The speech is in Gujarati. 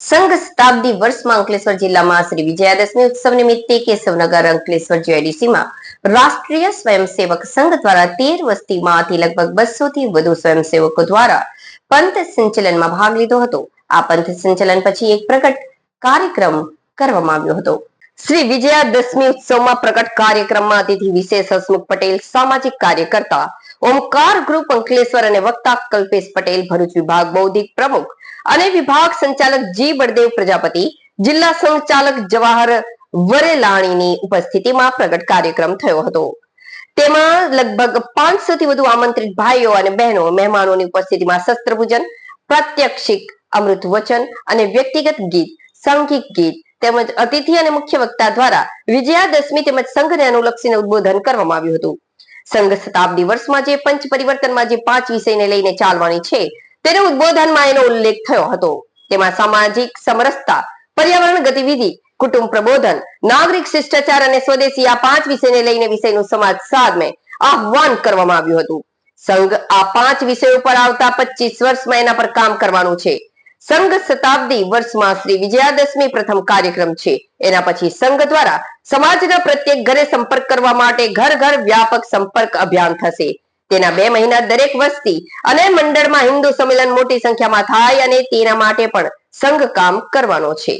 સંઘ શતાબ્દી વર્ષમાં અંકલેશ્વર જિલ્લામાં શ્રી વિજયાદશમી ઉત્સવ નિમિત્તે કેશવનગર અંકલેશ્વર જીઆઈડીસીમાં રાષ્ટ્રીય સ્વયંસેવક સંઘ દ્વારા તેર વસ્તીમાંથી લગભગ બસો થી વધુ સ્વયંસેવકો દ્વારા પંથ સંચલનમાં ભાગ લીધો હતો. આ પંથ સંચલન પછી એક પ્રકટ કાર્યક્રમ કરવામાં આવ્યો હતો. શ્રી વિજયાદશમી ઉત્સવમાં પ્રકટ કાર્યક્રમમાં અતિથિ વિશેષ હસમુખ પટેલ, સામાજિક કાર્યકર્તા, ઓમકાર ગ્રુપ અંકલેશ્વર અને વક્તા કલ્પેશ પટેલ, ભરૂચ વિભાગ બૌદ્ધિક પ્રમુખ અને વિભાગ સંચાલક જી બળદેવ પ્રજાપતિ, જિલ્લા સંચાલક જવાહર વરેલાણીની ઉપસ્થિતિમાં પ્રગટ કાર્યક્રમ થયો હતો. તેમાં લગભગ પાંચસો થી વધુ આમંત્રિત ભાઈઓ અને બહેનો, મહેમાનોની ઉપસ્થિતિમાં શસ્ત્ર પૂજન, પ્રત્યક્ષિક અમૃત વચન અને વ્યક્તિગત ગીત, સાંઘિક ગીત તેમજ અતિથિ અને મુખ્ય વક્તા દ્વારા વિજયાદશમી તેમજ સંઘને અનુલક્ષીને ઉદબોધન કરવામાં આવ્યું હતું. સંઘ શતાબ્દી વર્ષમાં જે પંચ પરિવર્તનમાં જે પાંચ વિષયને લઈને ચાલવાની છે તેના ઉદબોધનમાં એનો ઉલ્લેખ થયો હતો. તેમાં સામાજિક સમરસતા, પર્યાવરણ ગતિવિધિ, કુટુંબ પ્રબોધન, નાગરિક શિષ્ટાચાર અને સ્વદેશી આ પાંચ વિષયને લઈને વિષયનું સમાજ સાધને આહવાન કરવામાં આવ્યું હતું. સંઘ આ પાંચ વિષયો પર આવતા પચીસ વર્ષમાં એના પર કામ કરવાનું છે. સંઘ શતાબ્દી વર્ષમાં શ્રી વિજયાદશમી પ્રથમ કાર્યક્રમ છે. એના પછી સંઘ દ્વારા સમાજના પ્રત્યેક ઘરે સંપર્ક કરવા માટે ઘર ઘર વ્યાપક સંપર્ક અભિયાન થશે. તેના બે મહિના દરેક વસ્તી અને મંડળમાં હિન્દુ સંમેલન મોટી સંખ્યામાં થાય અને તેના માટે પણ સંઘ કામ કરવાનો છે.